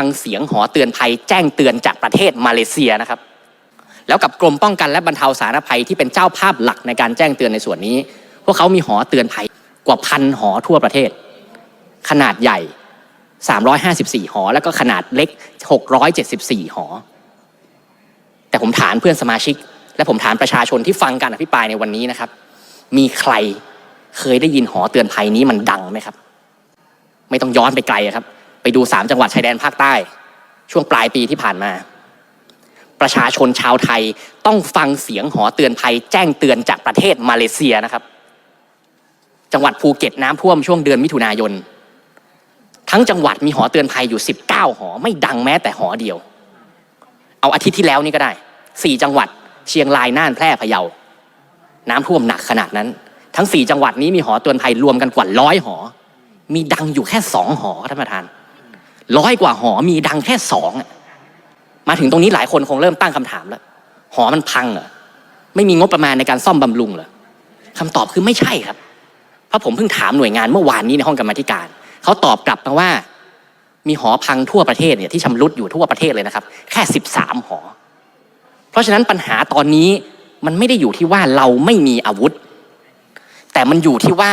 ฟังเสียงหอเตือนภัยแจ้งเตือนจากประเทศมาเลเซียนะครับ แล้วกับกรมป้องกันและบรรเทาสาธารณภัยที่เป็นเจ้าภาพหลักในการแจ้งเตือนในส่วนนี้ พวกเขามีหอเตือนภัยกว่าพันหอทั่วประเทศ ขนาดใหญ่ 354 หอ แล้วก็ขนาดเล็ก 674 หอ แต่ผมถามเพื่อนสมาชิก และผมถามประชาชนที่ฟังการอภิปรายในวันนี้นะครับ มีใครเคยได้ยินหอเตือนภัยนี้มันดังไหมครับ ไม่ต้องย้อนไปไกลครับ ไปดูสามจังหวัดชายแดนภาคใต้ ช่วงปลายปีที่ผ่านมา ประชาชนชาวไทยต้องฟังเสียงหอเตือนภัย แจ้งเตือนจากประเทศมาเลเซียนะครับ จังหวัดภูเก็ตน้ำท่วมช่วงเดือนมิถุนายน ทั้งจังหวัดมีหอเตือนภัยอยู่ 19 หอ ไม่ดังแม้แต่หอเดียว เอาอาทิตย์ที่แล้วนี่ก็ได้4จังหวัดเชียงรายน่านแพร่พะเยา น้ำท่วมหนักขนาดนั้น ทั้ง4จังหวัดนี้มีหอเตือนภัยรวมกันกว่าร้อยหอ มีดังอยู่แค่สองหอท่านประธาน ร้อยกว่าหอมีดังแค่สองอะมาถึงตรงนี้หลายคนคงเริ่มตั้งคำถามแล้ว หอมันพังเหรอไม่มีงบประมาณในการซ่อมบำรุงเหรอคำตอบคือไม่ใช่ครับ เพราะผมเพิ่งถามหน่วยงานเมื่อวานนี้ในห้องกรรมธิการเขาตอบกลับมาว่า มีหอพังทั่วประเทศเนี่ยที่ชำรุดอยู่ทั่วประเทศเลยนะครับ แค่สิบสามหอ เพราะฉะนั้นปัญหาตอนนี้มันไม่ได้อยู่ที่ว่าเราไม่มีอาวุธ แต่มันอยู่ที่ว่า